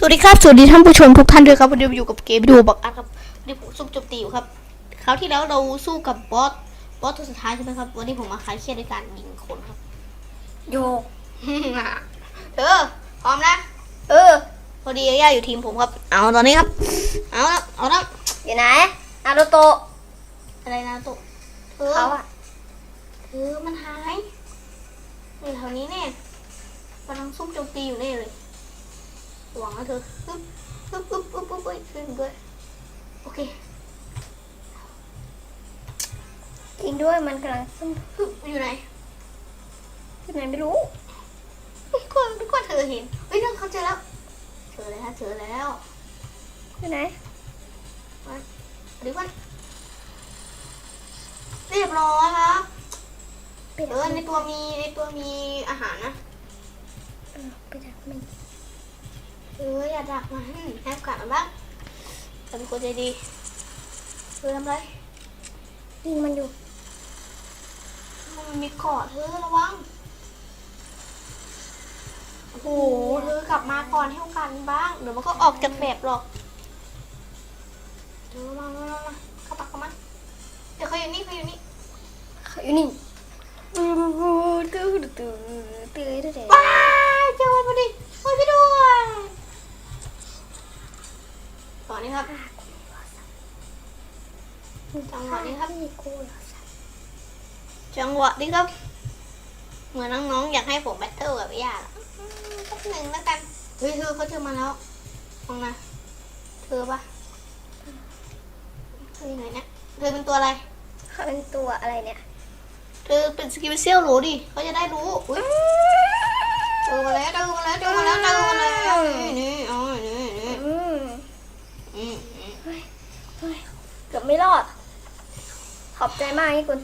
สวัสดีครับ สวัสดีท่านผู้ชมทุกท่านด้วยครับวันนี้อยู่กับเกมวิดีโอบักอัพครับวันนี้ผมซุ่มโจมตีอยู่ครับ คราวที่แล้วเราสู้กับบอส บอสตัวสุดท้ายใช่ไหมครับ วันนี้ผมมาคลายเครียดด้วยการยิงคนครับ โยกเธอพร้อมนะ เออ พอดีย่าอยู่ทีมผมครับ เอาตอนนี้ครับ เอาละเอาละอยู่ไหนนารูโตะ อะไรนะตุ๊เธอเขาอะเธอมันหายอยู่แถวนี้เนี่ยกำลังซุ่มโจมตีอยู่แน่เลย หวังนะเธอปึ๊บปึ๊บปึ๊บปึ๊บปึ๊บปึ๊บขึ้นด้วยโอเคจริงด้วยมันกำลังซุ่มปึ๊บอยู่ไหนที่ไหนไม่รู้ทุกคนทุกคนเธอเห็นเฮ้ยนั่นเขาเจอแล้วเจอแล้วเจอแล้วอยู่ไหนหรือว่าเรียบร้อยครับไปเอดัอกในตัวมีในตัวมีอาหารนะ เอออย่าดักมันให้โอกาสมันบ้างเป็นคนใจดีเธอทำไรยิงมันอยู่ มันมีเกาะเธอระวัง โอ้โหเธอกลับมาก่อนให้โอกาสมันบ้าง เดี๋ยวมันก็ออกจากแบบหรอกเธอมามามามาเข้าปากเข้ามาเดี๋ยวเขาอยู่นี่เขาอยู่นี่เขาอยู่นี่ตื้อตื้อตื้อตื้อตื้อตื้อว้ายเจอมันพอดีโอ้ยพี่ด้วย ต่อนี้ครับจังหวะนี้ครับมีกูเหรอจังหวะนี้ครับ เหมือนน้องๆอยากให้ผมแบทเทิลกับพี่ยาเหรออืมสักหนึ่งแล้วกันเฮ้ยเธอเขาเจอมาแล้วมองนะเธอปะเธออยู่ไหนเนี่ยเธอเป็นตัวอะไรเขาเป็นตัวอะไรเนี่ยเธอเป็นสกิลเซียลรู้ดิเขาจะได้รู้อุ้ยเจอมาแล้วเจอมาแล้วเจอมาแล้วเจอมาแล้วนี่นี่อ๋อนี่นี่อืมอืมอืม เฮ้ยเกือบไม่รอด ขอบใจมากนี่คุณ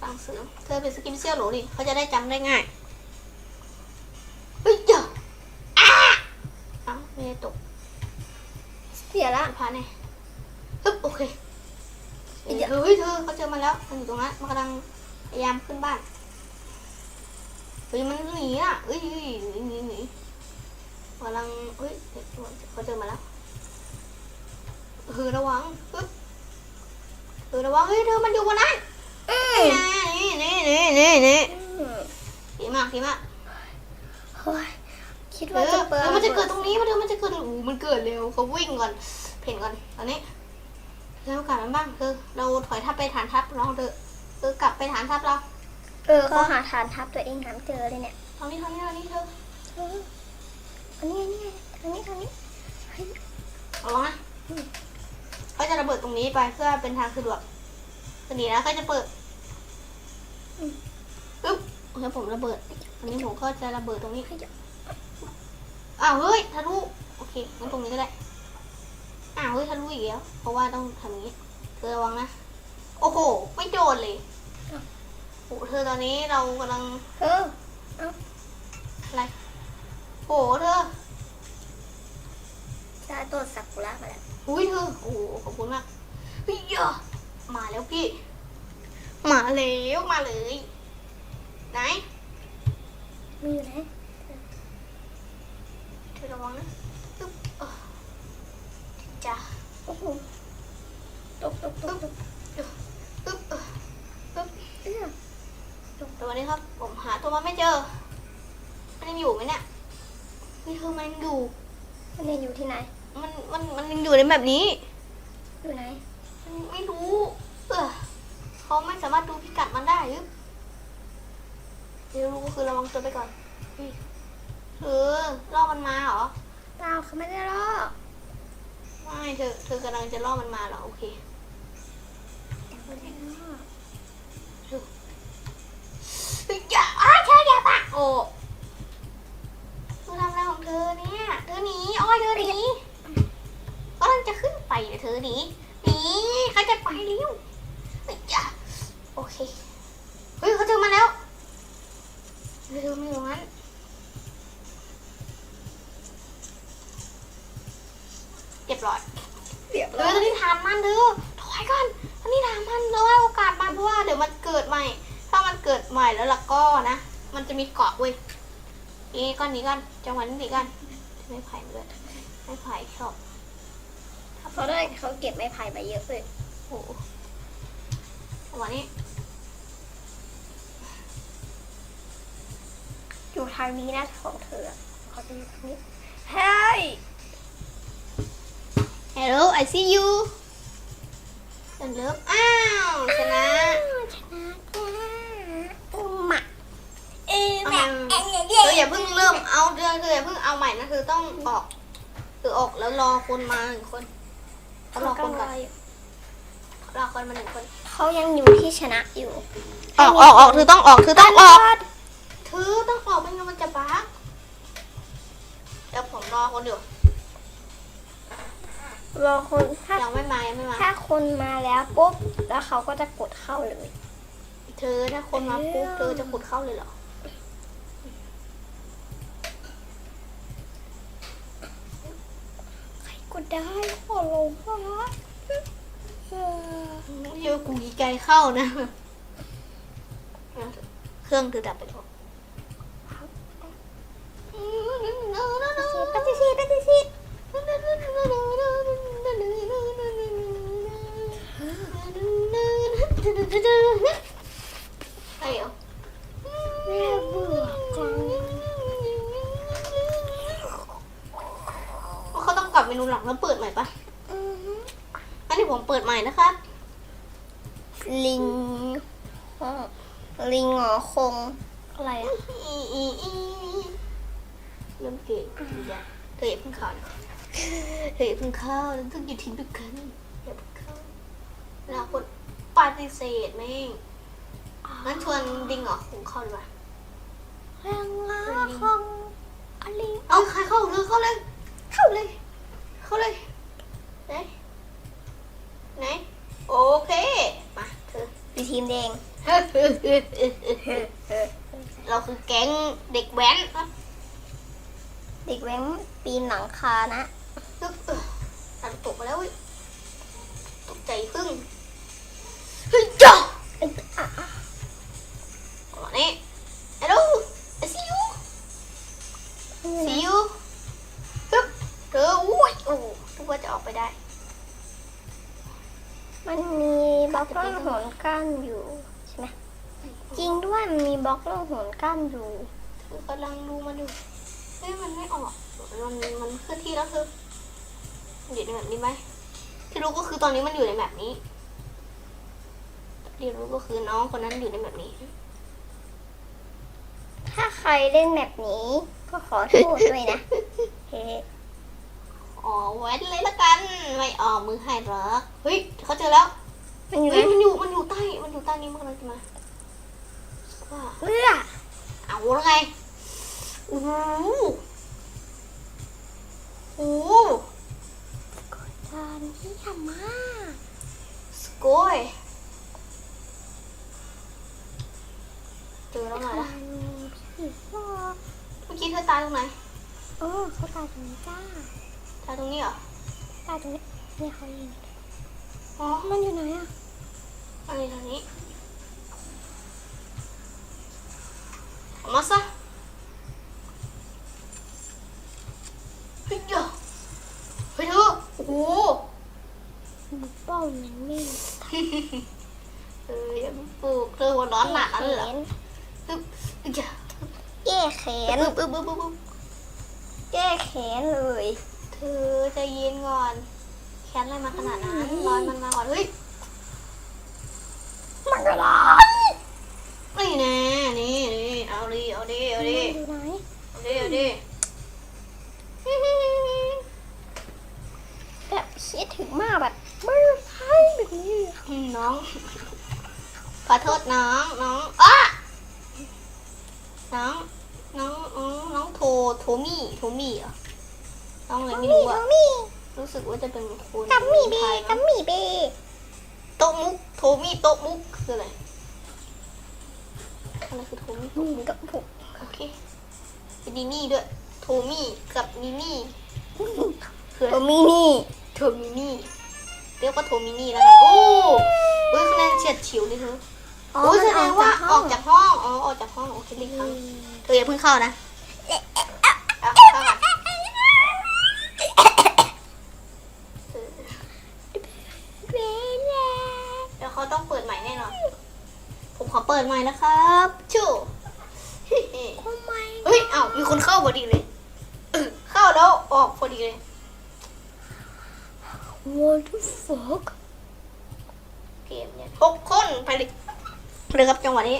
ฟังเสียงเธอเป็นสกิลเซียลรู้ดิเขาจะได้จำได้ง่ายเฮ้ยเจ้าอ้าอ้าวไม่ได้ตกเสียละผ่านแน่ฮึบโอเคเฮ้ยเฮ้ยเธอเขาเจอมาแล้วมันอยู่ตรงนั้นมันกำลังพยายามขึ้นบ้านเฮ้ยมันหนีอะเฮ้ยเฮ้ยหนีหนีหนีกำลังเฮ้ยเขาเจอมาแล้ว เธอระวังฮึบเธอระวังเฮ้ยเธอมันอยู่บนนั้นอืมนี่นี่นี่นี่นี่อืมดีมากดีมากเฮ้ยคิดเอว่าอจะเปิดเออมันจะเกิดตรงนี้มันเธอมันจะเกิดอู้มันเกิดเร็วเขาวิ่งก่อนเพ่นก่อนตอนนี้แล้วโอกาสมันบ้างคือเราถอยทับไปฐานทัพเราเถอะเออกลับไปฐานทัพเราเออเขาหาฐานทับตัวเองหาไม่เจอเลยเนี่ยทางนี้ทางนี้ทางนี้เธอเอออันนี้อันนี้ทางนี้ทางนี้เฮ้ยเอาลองนะ เขาจะระเบิดตรงนี้ไปเพื่อเป็นทางสะดวกสนีแล้วเขาจะเปิดปึ๊บแล้วผมระเบิด อันนี้ผมก็จะระเบิดตรงนี้อ้าวเฮ้ยทะลุโอเคงั้นตรงนี้ก็ได้อ้าวเฮ้ยทะลุอีกแล้วเพราะว่าต้องทำอย่างนี้เธอระวังนะโอ้โห ไม่โดนเลยโอ้เธอตอนนี้เรากำลังเอออะไรโอ้เธอ ได้ตัวสักุระมาแล้วอุ้ยเธอโอ้โหขอบคุณมากเฮ้ยเยอะมาแล้วพี่ มาแล้วมาเลย ไหนมีอยู่ไหนเธอระวังนะตึ๊บเออจ้า โอ้โหตกตกตกตก ตึ๊บเออ เออ ตัวนี้ครับ ผมหาตัวมันไม่เจอ มันยังอยู่ไหมเนี่ยนี่คือมันยังอยู่ มันเนี่ยอยู่ที่ไหน มัน มัน มันยังอยู่ใน แบบนี้ อยู่ไหนมันไม่รู้เออเขาไม่สามารถดูพิกัดมันได้หรือเดี๋ยวรู้ก็คือระวังตัวไปก่อนอุ๊ยเออล่อมันมาเหรอเปล่าเขาไม่ได้ลอกไม่เธอเธอกำลังจะล่อมันมาเหรอโอเคแต่ไม่ได้ลอกเฮ้ยอย่าอ้าวเธออย่าปะโอ้เธอทำอะไรของเธอเนี่ย เธอหนีอ้อยเธอหนีกำลัง จะขึ้นไปแต่เธอหนีหนีเขาจะไปเร็วเฮ้ยอย่าโอเคเฮ้ยเขาเจอมาแล้วเธอไม่อยู่ตรงนั้นเรียบร้อยเรียบเอร้ออยตอนนี้ถามมันเธอถอยก่อนตอนนี้ถามมันเราให้โอกาสมันเพราะว่าเดี๋ยวมันเกิดใหม่ ถ้ามันเกิดใหม่แล้วล่ะก็นะ มันจะมีเกาะเว้ยนี่ก่อนหนี้ก่อนจังหวะนี้หนีก่อนเธไม้ไผ่มาด้วยไม้ไผ่ชอบ เพราะได้เขาเก็บไม้ไผ่ไปเยอะเลยโอ้โหวันนี้ อยู่ทางนี้นะของเธออะเขาจะอยู่ทางนี้เฮ้ย Hello I see you เดินเลิฟอ้าวชนะชนะจ้าอืมหมาเอ้ยเอาแม่มาเธออย่าเพิ่งเริ่มเอาเดือนเธออย่าเพิ่งเอาใหม่นะเธอต้องออกเธอออกแล้วรอคนมาหนึ่งคน เขารอคนก่อนรอคนมาหนึ่งคน เขายังอยู่ที่ชนะอยู่ ออกออกออกเธอต้องออกเธอต้องออกเธอต้องออกไม่งั้นมันจะบั๊กเดี๋ยวผมรอคนอยู่รอคนถ้ายังไม่มายังไม่มาถ้าคนมาแล้วปุ๊บแล้วเขาก็จะกดเข้าเลย เธอถ้าคนมาปุ๊บเธอจะขุดเข้าเลยเหรอ ใคร กดได้ขอลงค่ะเออเยอะกูดีใจเข้านะเครื่องเธอดับไปก่อนปฏิเสธปฏิเสธไอ้เหรอ แม่เบื่อจัง เขาต้องกลับเมนูหลักแล้วเปิดใหม่ปะ อือฮึ อันนี้ผมเปิดใหม่นะครับ ลิงอ๋อลิงหงอ คงอะไรอะอีอีอีเริ่มเก่งดีจ้ะเธออย่าเพิ่งเข้านะเธออย่าเพิ่งเข้าเราต้องอยู่ทีมด้วยกันอย่าเพิ่งเข้าแล้วคนปฏิเสธแม่งงั้นชวนดิงเหรอคงเข้าดีกว่าแรงงาของอลิงเอาใครเข้าเธอเข้าเลย เข้าเลย เข้าเลย ไหน ไหน โอเคมาเธ ออยู่ทีมแดง เราคือแก๊งเด็กแว้นครับเด็กแว้นปีนหลังคานะตึ๊บเออตัดตกมาแล้วเว้ยตกใจพึ่งเฮ้ยจ้าเอ้ยอะอะอันนี้ hello I see you see you ฮึบเธออุ้ยโอ้ทุกว่าจะออกไปได้ มันมีบล็อกล่องหนกั้นอยู่ใช่ไหมจริงด้วยมันมีบล็อกล่องหนกั้นอยู่เธอกำลังดูมันอยู่เฮ้ยมันไม่ออกมันมันเคลื่อนที่แล้วเธอมันอยู่ในแบบนี้ไหมที่รู้ก็คือตอนนี้มันอยู่ในแบบนี้ที่รู้ก็คือน้องคนนั้นอยู่ในแบบนี้ ถ้าใครเล่นแบบนี้ก็ขอโทษด้วยนะเฮ้ อ๋อแว้นเลยละกัน ไม่ออกมือให้หรอกเฮ้ยเขาเจอแล้วมันอยู่เฮ้ยไหนมันอยู่มันอยู่ใต้มันอยู่ใต้นี้มันกำลังจะมาว่าเอื้อเอาแล้วไงโอ้โหโอ้โหจานที่ทำมาสกอยเจอแล้วไงล่ะจานผีปอบเมื่อกี้เธอตายตรงไหน เออเขาตายตรงนี้จ้า ตายตรงนี้เหรอตายตรงนี้เนี่ยเขายิงอ๋อ มันอยู่ไหนอะอันนี้ทางนี้ออกมาซะเฮ้ยเดี๋ยวเฮ้ยเธอโอ้โหมีเป้าหนึ่งไม่เอออย่าเพิ่งปลูกเธอหัวร้อนหนักนั่นเหรอแขนตึ๊บเดี๋ยวแก้แขนปึ๊บปึ๊บปึ๊บปึ๊บปึ๊บแก้แขนเลย เธอใจเย็นก่อน แค้นอะไรมาขนาดนั้นร้อนมันมาก่อน เฮ้ย มันก็ร้อนนี่แน่นี่นี่เอาดิ เอาดิ เอาดิอยู่ไหนเอาดิ เอาดิ แบบคิดถึงมากแบบไม่ใช่แบบนี้อืมน้อง ขอโทษน้อง น้องอ้าน้องน้อง น้อง น้องโทโทมี่ โทมี่เหรอน้ องอะไรไม่มีรู้กัอะมมี่รู้สึกว่าจะเป็นคนกัมมี่เบไทยกันะมมี่เบโต๊ะมุกโทมี่โต๊ะมุกคืออะไรอะไรคือโทมี่โต๊ะมีมุกกับผมโอเคเป็นนีนี่ด้วยโทมี่กับนีนี่คือตัวมินี่โทมินี่เรียกว่าโทมินี่แล้วกันโอ้เฮ้ยคะแนนเฉียดฉิวเลยเธอโอ้ยแสดงว่าออกจากห้อง อ๋อ ออกจากห้อง โอเคเลยครับเธออย่าเพิ่งเข้านะเอาเข้าก่อน เปิดใหม่นะครับชูเฮ้ทำไมเฮ้ยเอ้ามีคนเข้าพอดีเลยเออเข้าแล้วออกพอดีเลย What the fuck เกมเนี่ยหกคนไปเลยเลยครับจังหวะนี้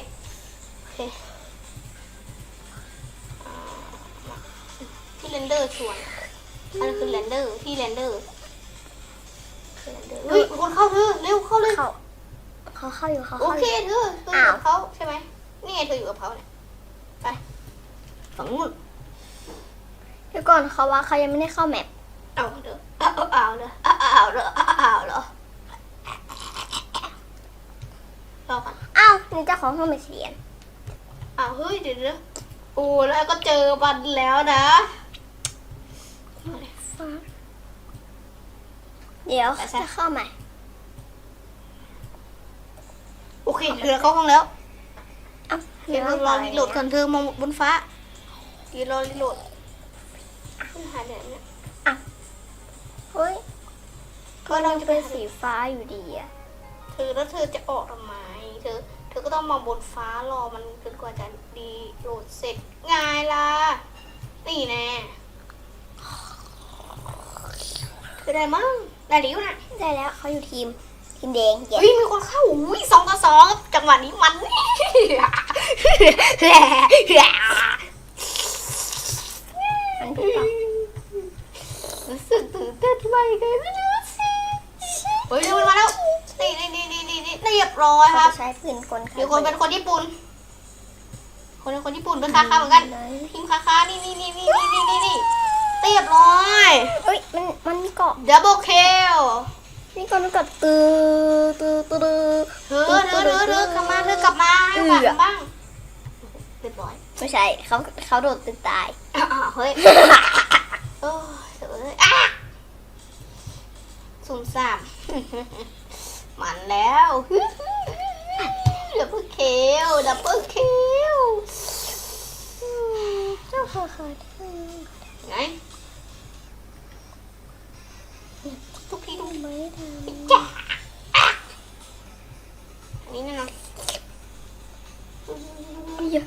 โอเคอ่ามาที่เรนเดอร์ชวนอันนั้นคือเรนเดอร์ที่เรนเดอร์คือเรนเดอร์เฮ้ยมีคนเข้าเธอเร็วเข้าเลย เขาเขาเข้าอยู่เขาโอเข้าอเคยู่ เธอเธออยู่กับเขาใช่ไหมนี่ไงเธออยู่กับเขาเนี่ยไปฝั่งนู้นเดี๋ยวก่อนเขาว่าเขายังไม่ได้เข้าแมปเอาเด้อเอาเอาเอาเด้อเอาเอาเด้อเอาเอาเด้อรอก่อนอ้าวนี่เจ้าของห้องไม่เสียนเอาเฮ้ยเดี๋ยวเดี๋ยวโอ้แล้วก็เจอบันแล้วนะเดี๋ยวไปซะจะเข้าใหม่ โอเคเธอเข้าห้องแล้วอ้าวเดี๋ยวเรารอรีโหลดก่อนเธอมองบนฟ้าเดี๋ยวรอรีโหลดขึ้นหาเดี๋ยวเนี่ยเฮ้ยก็เราจะไปเป็นหาสีฟ้าอยู่ดีอะเธอแล้วเธอจะออกทำไมเธอ เธอก็ต้องมองบนฟ้ารอมันจนกว่าจะดีโหลดเสร็จไงล่ะนี่แน่เธอได้มั้งได้ดิวนะได้แล้วเขาอยู่ทีม ทีมแดงเย้เฮ้ยมีคนเข้าอุ้ยสองต่อสองจังหวะนี้มันมันถูกต้องรู้สึกตื่นเต้นไปกันไม่รู้สิเฮ้ยมันมาแล้วนี่นี่นี่นี่นี่นี่เรียบร้อยคเขารับจะใช้ปืนกลมีคนเป็นคนญี่ปุ่น คนเป็นคนญี่ปุ่นเป็นคาคาเหมือนกันทีมคาคานี่นี่นี่นี่นี่นี่นี่เรียบร้อย เฮ้ยมันมันมีเกาะดับเบิลเคล มีเกาะมีเกาะตือตือตือเธอเธอเธอเธอกลับมาเธอกลับมาให้หวังบ้างเรียบร้อยไม่ใช่เขาเขาโดดตึกตายอ้าวเฮ้ยโอ้ยเอเอ้ยอะสุ่มสามมันแล้วดับเบิลเคลดับเบิลเคลเจ้าค่ะค่ะไงทุกทีทุก ไม่ทจ้าอันนี้แน่นอนำเยอะ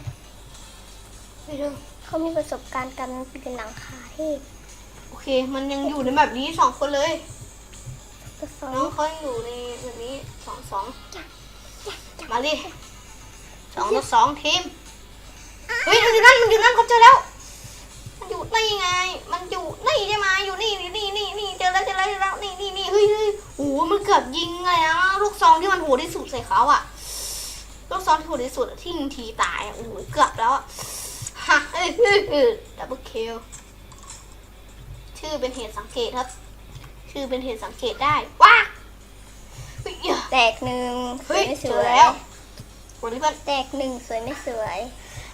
ไปเร็วเขามีประสบการณ์การป็นหลังคาที่โอเค มันยังอยู่ในแบบนี้สองคนเลยสอน้องงเขายังอยู่ในแบบนี้สองสองมาดิสองต่อสองทีม เฮ้ยมันอยู่นั่นมันอยู่นั่นเขาเจอแล้ว มันอยู่นี่ไง มันอยู่นี่ใช่ไหมอยู่นี่อยู่นี่นี่ กือบยิงเลยนะลูกซองที่มันโหดที่สุดใส่เขาอะลูกซองที่โหดที่สุดอะที่ยิงทีตายอะโอ้โหเกือบแล้วอะฮะเอ้ยเอ้ยเอ้ยดับเบิลคิลชื่อเป็นเหตุสังเกตครับ ชื่อเป็นเหตุสังเกตได้ว้าเฮ้ยแตกหนึ่งสเฮ้วยยไม่สเจวอยแล้ววันนี้เพื่อนแตกหนึ่งสวยไม่สวย